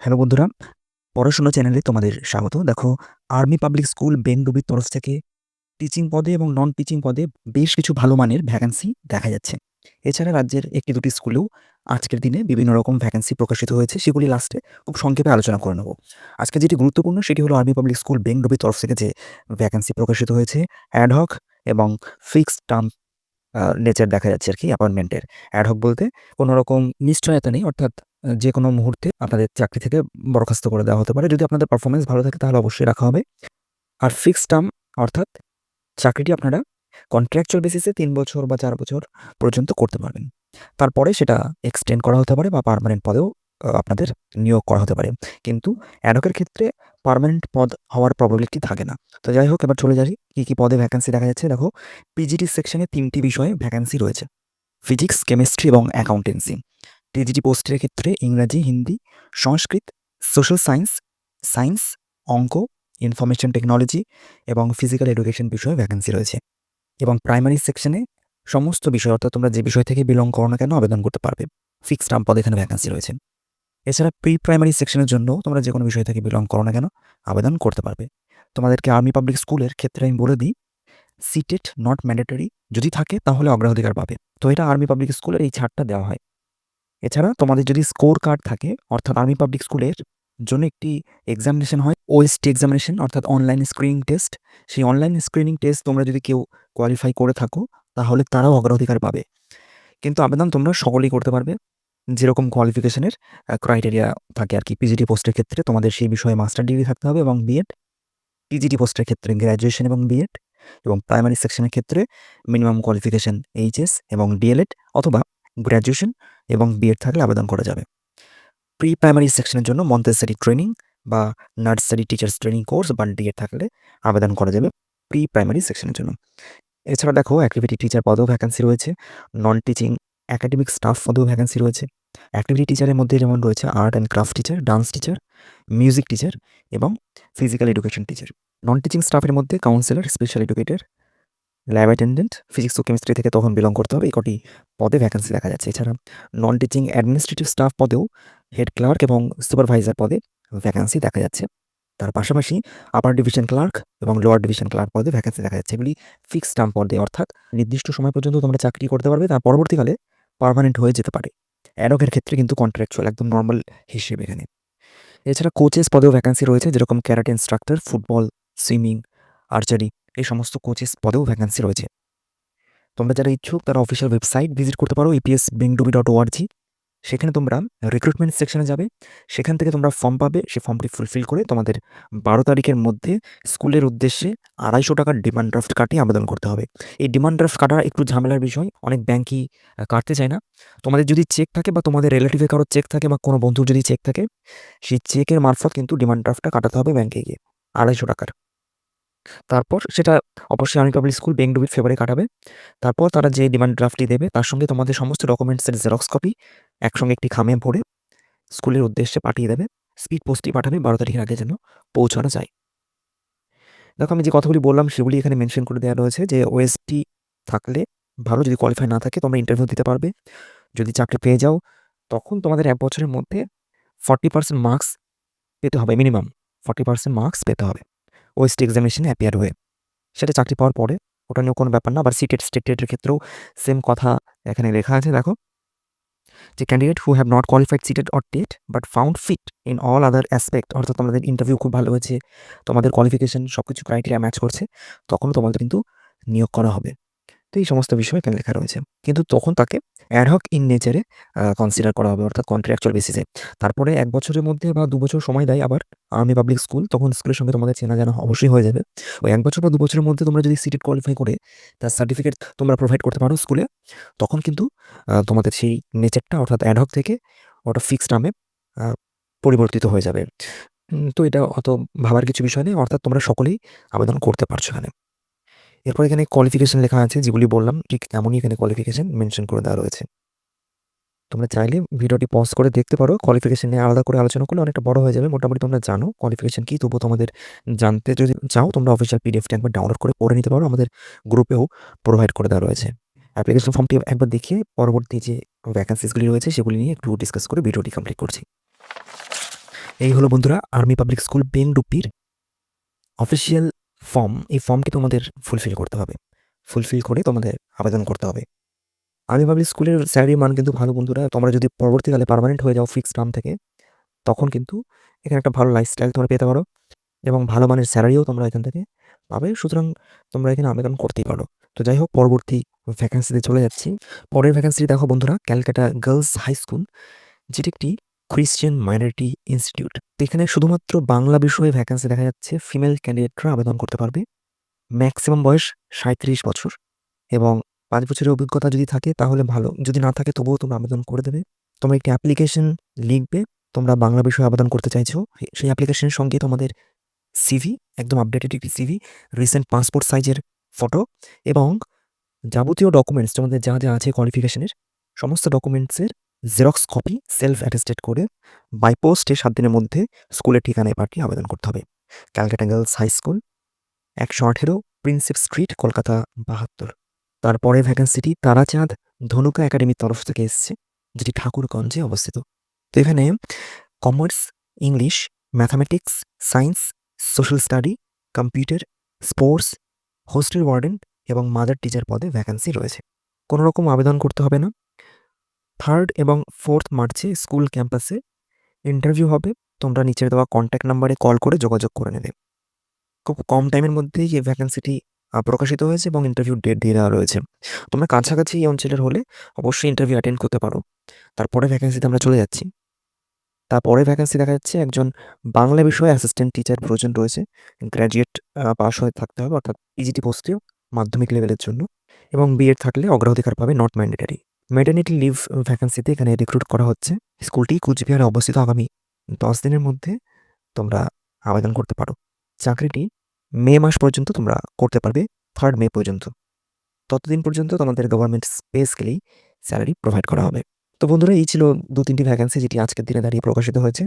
Hello বন্ধুরা, পড়াশোনা চ্যানেলে তোমাদের স্বাগত। দেখো আর্মি পাবলিক স্কুল বেংডুবির তরফ থেকে টিচিং পদে এবং নন টিচিং পদে বেশ কিছু ভালো মানের ভ্যাকান্সি দেখা যাচ্ছে। এছাড়া রাজ্যের একটি দুটি স্কুলেও আজকের দিনে বিভিন্ন রকম ভ্যাকান্সি প্রকাশিত হয়েছে, সেগুলি লাস্টে খুব সংক্ষেপে আলোচনা করে নেব। আজকে যেটি গুরুত্বপূর্ণ, সেটি হলো আর্মি পাবলিক স্কুল বেংডুবির তরফ থেকে যে ভ্যাকান্সি প্রকাশিত হয়েছে অ্যাডহক এবং ফিক্সড টার্ম নেচার দেখা যাচ্ছে আর কি অ্যাপয়েন্টমেন্টের অ্যাডহক বলতে কোনো রকম নিশ্চয়তা নেই, অর্থাৎ যে কোনো মুহূর্তে আপনাদের চাকরি থেকে বরখাস্ত করে দেওয়া হতে পারে। যদি আপনাদের পারফরমেন্স ভালো থাকে তাহলে অবশ্যই রাখা হবে। আর ফিক্সড টার্ম অর্থাৎ চাকরিটি আপনারা কন্ট্রাকচুয়াল বেসিসে তিন বছর বা চার বছর পর্যন্ত করতে পারবেন। তারপরে সেটা এক্সটেন্ড করা হতে পারে বা পারমানেন্ট পদেও আপনাদের নিয়োগ করা হতে পারে। কিন্তু অ্যাডহকের ক্ষেত্রে পার্মানেন্ট পদ হওয়ার প্রবাবিলিটি থাকে না। তো যাই হোক, এবার চলে যাই। কী কী পদে ভ্যাকান্সি দেখা যাচ্ছে? দেখো পিজিটি সেকশনে তিনটি বিষয়ে ভ্যাকান্সি রয়েছে। ফিজিক্স কেমিস্ট্রি এবং অ্যাকাউন্টেন্সি টিজিটি পোস্টের ক্ষেত্রে ইংরাজি, Hindi, Sanskrit social science science অঙ্ক ইনফরমেশন টেকনোলজি এবং ফিজিক্যাল এডুকেশন বিষয়ে ভ্যাকেন্সি রয়েছে। এবং প্রাইমারি সেকশনে সমস্ত বিষয়, অর্থাৎ তোমরা যে বিষয় থেকে বিলং করো না কেন, আবেদন করতে পারবে। ফিক্সড টার্ম পদে এখানে ভ্যাকেন্সি রয়েছে। এছাড়া প্রি প্রাইমারি সেকশনের জন্য তোমরা যে কোনো বিষয় থেকে বিলং করো না কেন, আবেদন করতে পারবে। তোমাদেরকে আর্মি পাবলিক স্কুলের ক্ষেত্রে আমি বলে দিই সিটেড নট ম্যান্ডেটরি যদি থাকে তাহলে অগ্রাধিকার পাবে। তো এটা আর্মি পাবলিক স্কুলের এই ছাড়টা দেওয়া হয়। এছাড়া তোমাদের যদি স্কোর কার্ড থাকে, অর্থাৎ আর্মি পাবলিক স্কুলের জন্য একটি এক্সামিনেশন হয় ওএসটি এক্সামিনেশন অর্থাৎ অনলাইন স্ক্রিনিং টেস্ট সেই অনলাইন স্ক্রিনিং টেস্ট তোমরা যদি কেউ কোয়ালিফাই করে থাকো, তাহলে তারাও অগ্রাধিকার পাবে। কিন্তু আবেদন তোমরা সকলেই করতে পারবে। যেরকম কোয়ালিফিকেশনের ক্রাইটেরিয়া থাকে আর কি। পিজিটি পোস্টের ক্ষেত্রে তোমাদের সেই বিষয়ে মাস্টার ডিগ্রি থাকতে হবে এবং বিএড পিজিটি পোস্টের ক্ষেত্রে গ্র্যাজুয়েশন এবং বিএড এবং প্রাইমারি সেকশনের ক্ষেত্রে মিনিমাম কোয়ালিফিকেশন এইচএস এবং ডিএলএড অথবা গ্র্যাজুয়েশন এবং বিএড থাকলে আবেদন করা যাবে। প্রি প্রাইমারি সেকশনের জন্য মন্তেসারি ট্রেনিং বা নার্সারি টিচার্স ট্রেনিং কোর্স বা ডিএড থাকলে আবেদন করা যাবে প্রি প্রাইমারি সেকশনের জন্য। এছাড়া দেখো অ্যাক্টিভিটি টিচার পদেও ভ্যাকান্সি রয়েছে নন টিচিং অ্যাকাডেমিক স্টাফ পদেও ভ্যাকান্সি রয়েছে। অ্যাক্টিভিটি টিচারের মধ্যে যেমন রয়েছে art and craft teacher dance teacher music teacher এবং physical education teacher non teaching স্টাফের মধ্যে counsellor special educator lab attendant physics ও কেমিস্ট্রি থেকে তখন বিলং করতে হবে। এই কটি পদে ভ্যাকান্সি দেখা যাচ্ছে। এছাড়া নন টিচিং অ্যাডমিনিস্ট্রেটিভ স্টাফ পদেও হেড ক্লার্ক এবং সুপারভাইজার পদে ভ্যাকান্সি দেখা যাচ্ছে। তার পাশাপাশি আপার ডিভিশন ক্লার্ক এবং লোয়ার ডিভিশন ক্লার্ক পদে ভ্যাকান্সি দেখা যাচ্ছে। এগুলি ফিক্সড টার্ম পদে, অর্থাৎ নির্দিষ্ট সময় পর্যন্ত তোমরা চাকরি করতে পারবে তার পরবর্তীকালে পার্মানেন্ট হয়ে যেতে পারে। অ্যাডকের ক্ষেত্রে কিন্তু কন্ট্রাকচুয়াল একদম নর্মাল হিসেবে এখানে। এছাড়া কোচেস পদেও ভ্যাকান্সি রয়েছে, যেরকম karate instructor football swimming archery এই সমস্ত কোচেস পদেও ভ্যাকান্সি রয়েছে। তোমরা যারা ইচ্ছুক, তারা অফিসিয়াল ওয়েবসাইট ভিজিট করতে পারো ইপিএস বেংডুবি ডট ওআরজি সেখানে তোমরা রিক্রুটমেন্ট সেকশনে যাবে। সেখান থেকে তোমরা ফর্ম পাবে। সেই ফর্মটি ফুলফিল করে তোমাদের বারো তারিখের মধ্যে স্কুলের উদ্দেশ্যে আড়াইশো টাকার ডিমান্ড ড্রাফট কাটিয়ে আবেদন করতে হবে। এই ডিমান্ড ড্রাফট কাটা একটু ঝামেলার বিষয়, অনেক ব্যাংকই কাটতে চায় না। তোমাদের যদি চেক থাকে বা তোমাদের রিলেটিভের কারও চেক থাকে বা কোনো বন্ধুর যদি চেক থাকে, সেই চেকের মারফত কিন্তু ডিমান্ড ড্রাফটটা কাটাতে হবে ব্যাংকে গিয়ে, আড়াইশো টাকার। তারপর সেটা অবশ্যই আর্মি পাবলিক স্কুল বেংডুবির ফেভারে কাটাবে। তারপর তারা যে ডিমান্ড ড্রাফটটি দেবে, তার সঙ্গে তোমাদের সমস্ত ডকুমেন্টসের জেরক্স কপি একসঙ্গে একটি খামে ভরে স্কুলের উদ্দেশ্যে পাঠিয়ে দেবে। স্পিড পোস্টটি পাঠাবে বারো তারিখের আগে যেন পৌঁছানো যায়। দেখো, আমি যে কথাগুলি বললাম, সেগুলি এখানে মেনশন করে দেওয়া রয়েছে যে ওএসটি থাকলে ভালো, যদি কোয়ালিফাই না থাকে, তোমরা ইন্টারভিউ দিতে পারবে। যদি চাকরি পেয়ে যাও, তখন তোমাদের এক বছরের মধ্যে ফর্টি পার্সেন্ট মার্কস পেতে হবে মিনিমাম ফর্টি পার্সেন্ট মার্কস পেতে হবে। ওএসটি এক্সামিনেশনে অ্যাপিয়ার হয়ে। সেটা চাকরি পাওয়ার পরে, ওটা নিয়েও কোনো ব্যাপার না, আবার সিটেড স্টেটের ক্ষেত্রেও সেম কথা এখানে লেখা আছে, দেখো। যে candidate who have not qualified CTET or TET but found fit in all other aspect অর্থাৎ তোমাদের ইন্টারভিউ খুব ভালো হয়েছে, তোমাদের কোয়ালিফিকেশন সব কিছু ক্রাইটেরিয়া ম্যাচ করছে, তখনও তোমাদের কিন্তু নিয়োগ করা হবে। তো এই সমস্ত বিষয় এখানে লেখা রয়েছে। কিন্তু তখন তাকে অ্যাডহক ইন নেচারে কনসিডার করা হবে, অর্থাৎ কন্ট্রাকচুয়াল বেসিসে তারপরে এক বছরের মধ্যে বা দু বছর সময় দেয় আবার আর্মি পাবলিক স্কুল তখন স্কুলের সঙ্গে তোমাদের চেনা জানা অবশ্যই হয়ে যাবে। ওই এক বছর বা দু বছরের মধ্যে তোমরা যদি সিটেড কোয়ালিফাই করে, তার সার্টিফিকেট তোমরা প্রোভাইড করতে পারো স্কুলে তখন কিন্তু তোমাদের সেই নেচারটা অর্থাৎ অ্যাডহক থেকে ওটা ফিক্সড নামে পরিবর্তিত হয়ে যাবে। তো এটা অত ভাবার কিছু বিষয় নেই, অর্থাৎ তোমরা সকলেই আবেদন করতে পারছ এখানে। এরপর এখানে কোয়ালিফিকেশন লেখা আছে, যেগুলি বললাম, ঠিক এমনই এখানে কোয়ালিফিকেশন মেনশন করে দেওয়া রয়েছে। তোমরা চাইলে ভিডিওটি পজ করে দেখতে পারো কোয়ালিফিকেশন নিয়ে আলাদা করে আলোচনা করলে অনেকটা বড় হয়ে যাবে, মোটামুটি তোমরা জানো কোয়ালিফিকেশন কি, তবুও তোমাদের জানতে যদি চাও, তোমরা অফিসিয়াল পিডিএফটি একবার ডাউনলোড করে পড়ে নিতে পারো, আমাদের গ্রুপেও প্রোভাইড করে দেওয়া রয়েছে। অ্যাপ্লিকেশন ফর্মটি একবার দেখিয়ে পরবর্তী যে ভ্যাকান্সিসগুলি রয়েছে, সেগুলি নিয়ে একটু ডিসকাস করে ভিডিওটি কমপ্লিট করছি। এই হলো বন্ধুরা আর্মি পাবলিক স্কুল বেংডুপির অফিসিয়াল ফর্ম এই ফর্মকে তোমাদের ফুলফিল করতে হবে। ফুলফিল করে তোমাদের আবেদন করতে হবে। আমি ভাবি স্কুলের স্যালারি মান কিন্তু ভালো, বন্ধুরা। তোমরা যদি পরবর্তীকালে পার্মানেন্ট হয়ে যাও ফিক্সড টার্ম থেকে, তখন কিন্তু এখানে একটা ভালো লাইফস্টাইল তোমরা পেতে পারো এবং ভালো মানের স্যালারিও তোমরা এখান থেকে পাবে। সুতরাং তোমরা এখানে আবেদন করতেই পারো। তো যাই হোক, পরবর্তী ভ্যাকেন্সিতে চলে যাচ্ছি। পরের ভ্যাকেন্সি দেখো, বন্ধুরা, ক্যালকাটা গার্লস হাই স্কুল যেটি একটি খ্রিশ্চান মাইনরিটি ইনস্টিটিউট এখানে শুধুমাত্র বাংলা বিষয়ে ভ্যাকেন্সি দেখা যাচ্ছে ফিমেল ক্যান্ডিডেটরা আবেদন করতে পারবে। ম্যাক্সিমাম বয়স সাঁত্রিশ বছর এবং পাঁচ বছরের অভিজ্ঞতা যদি থাকে তাহলে ভালো, যদি না থাকে তবুও তোমরা আবেদন করে দেবে। তোমরা একটি অ্যাপ্লিকেশন লিখবে, তোমরা বাংলা বিষয়ে আবেদন করতে চাইছো সেই অ্যাপ্লিকেশনের সঙ্গে তোমাদের সিভি একদম আপডেটেড একটি সিভি রিসেন্ট পাসপোর্ট সাইজের ফটো এবং যাবতীয় ডকুমেন্টস তোমাদের যা যা আছে কোয়ালিফিকেশনের সমস্ত ডকুমেন্টসের জেরক্স কপি সেলফ অ্যাটেস্টেড করে বাই পোস্টে সাত দিনের মধ্যে স্কুলের ঠিকানায় পাঠিয়ে আবেদন করতে হবে। ক্যালকাটা গার্লস হাই স্কুল একশো আঠেরো প্রিন্সেপ স্ট্রিট কলকাতা বাহাত্তর। তারপরে ভ্যাকেন্সিটি তারাচাঁদ, ধনুকা একাডেমির তরফ থেকে এসছে, যেটি ঠাকুরগঞ্জে অবস্থিত। তো এখানে commerce English mathematics science social study computer sports hostel warden এবং মাদার টিচার পদে ভ্যাকেন্সি রয়েছে। কোনো রকম আবেদন করতে হবে না। থার্ড এবং ফোর্থ মার্চে স্কুল ক্যাম্পাসে ইন্টারভিউ হবে। তোমরা নিচের দেওয়া কন্ট্যাক্ট নাম্বারে কল করে যোগাযোগ করে নেবে। খুব কম টাইমের মধ্যেই এই ভ্যাকেন্সিটি প্রকাশিত হয়েছে এবং ইন্টারভিউ ডেট দিয়ে দেওয়া রয়েছে। তোমরা কাছাকাছি এই অঞ্চলের হলে অবশ্যই ইন্টারভিউ অ্যাটেন্ড করতে পারো। তারপরে ভ্যাকেন্সিতে আমরা চলে যাচ্ছি। তারপরে ভ্যাকেন্সি দেখা যাচ্ছে একজন বাংলা বিষয়ে অ্যাসিস্ট্যান্ট টিচার প্রয়োজন রয়েছে। গ্র্যাজুয়েট পাস হয়ে থাকতে হবে, অর্থাৎ ইজিটি পোস্টেও মাধ্যমিক লেভেলের জন্য। এবং বিএড থাকলে অগ্রাধিকার পাবে নট ম্যান্ডেটারি মেটার্নিটি লিভ ভ্যাকেন্সিতে এখানে রিক্রুট করা হচ্ছে। স্কুলটি কুচবিহারে অবস্থিত আগামী দশ দিনের মধ্যে তোমরা আবেদন করতে পারো। চাকরিটি মে মাস পর্যন্ত তোমরা করতে পারবে থার্ড মে পর্যন্ত। ততদিন পর্যন্ত তোমাদের গভর্নমেন্ট স্পেসকেলেই স্যালারি প্রোভাইড করা হবে। তো বন্ধুরা, এই ছিল দু তিনটি ভ্যাকেন্সি যেটি আজকের দিনে দাঁড়িয়ে প্রকাশিত হয়েছে।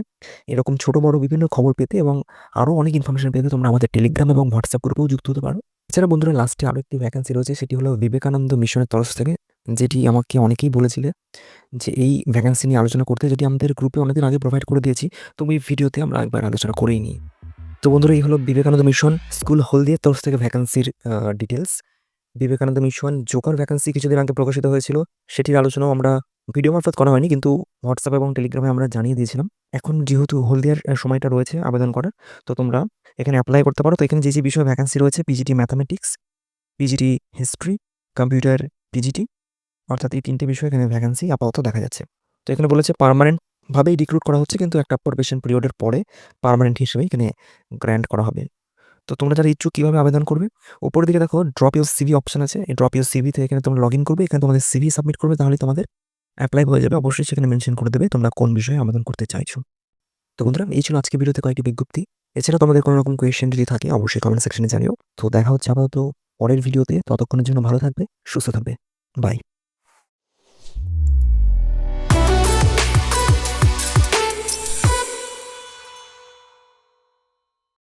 এরকম ছোট বড় বিভিন্ন খবর পেতে এবং আরও অনেক ইনফরমেশন পেতে তোমরা আমাদের টেলিগ্রাম এবং হোয়াটসঅ্যাপ গ্রুপেও যুক্ত হতে পারো। এছাড়া বন্ধুরা লাস্টে আরও একটি ভ্যাকেন্সি রয়েছে, সেটি হলো বিবেকানন্দ মিশনের তরফ থেকে। যেটি আমাকে অনেকেই বলেছিলে যে এই ভ্যাকেন্সি নিয়ে আলোচনা করতে যেটি আমাদের গ্রুপে অনেকদিন আগে প্রোভাইড করে দিয়েছি, তো এই ভিডিওতে আমরা একবার আলোচনা করেই নিই। তো বন্ধুরা, এই হলো বিবেকানন্দ মিশন স্কুল হলদিয়ার তরফ থেকে ভ্যাকেন্সির ডিটেলস বিবেকানন্দ মিশন জোকার ভ্যাকেন্সি কিছুদিন আগে প্রকাশিত হয়েছিল, সেটির আলোচনাও আমরা ভিডিও মারফত করা হয়নি, কিন্তু হোয়াটসঅ্যাপ এবং টেলিগ্রামে আমরা জানিয়ে দিয়েছিলাম। এখন যেহেতু হলদিয়ার সময়টা রয়েছে আবেদন করার, তো তোমরা এখানে অ্যাপ্লাই করতে পারো। তো এখানে যে যে বিষয়ে ভ্যাকেন্সি রয়েছে PGT mathematics PGT history computer PGT অর্থাৎ এই তিনটে বিষয় এখানে ভ্যাকেন্সি আপাতত দেখা যাচ্ছে। তো এখানে বলেছে পার্মানেন্ট ভাবেই রিক্রুট করা হচ্ছে, কিন্তু একটা প্রবেশন পিরিয়ডের পরে পারমানেন্ট হিসেবে এখানে গ্র্যান্ড করা হবে। তো তোমরা যারা ইচ্ছুক কীভাবে আবেদন করবে, উপরের দিকে দেখো ড্রপ ইউর সিভি অপশন আছে। এই ড্রপ ইউর সিভিতে এখানে তোমরা লগ ইন করবে, এখানে তোমাদের সিভি সাবমিট করবে তাহলে তোমাদের অ্যাপ্লাই হয়ে যাবে। অবশ্যই সেখানে মেনশন করে দেবে তোমরা কোন বিষয়ে আবেদন করতে চাইছো। তো বন্ধুরা, এই ছিল আজকে ভিডিওতে কয়েকটি বিজ্ঞপ্তি। এছাড়া তোমাদের কোনো রকম কোয়েশ্চেন যদি থাকে, অবশ্যই কমেন্ট সেকশনে জানিও। তো দেখা হচ্ছে আপাতত পরের ভিডিওতে। ততক্ষণের জন্য ভালো থাকবে, সুস্থ থাকবে। বাই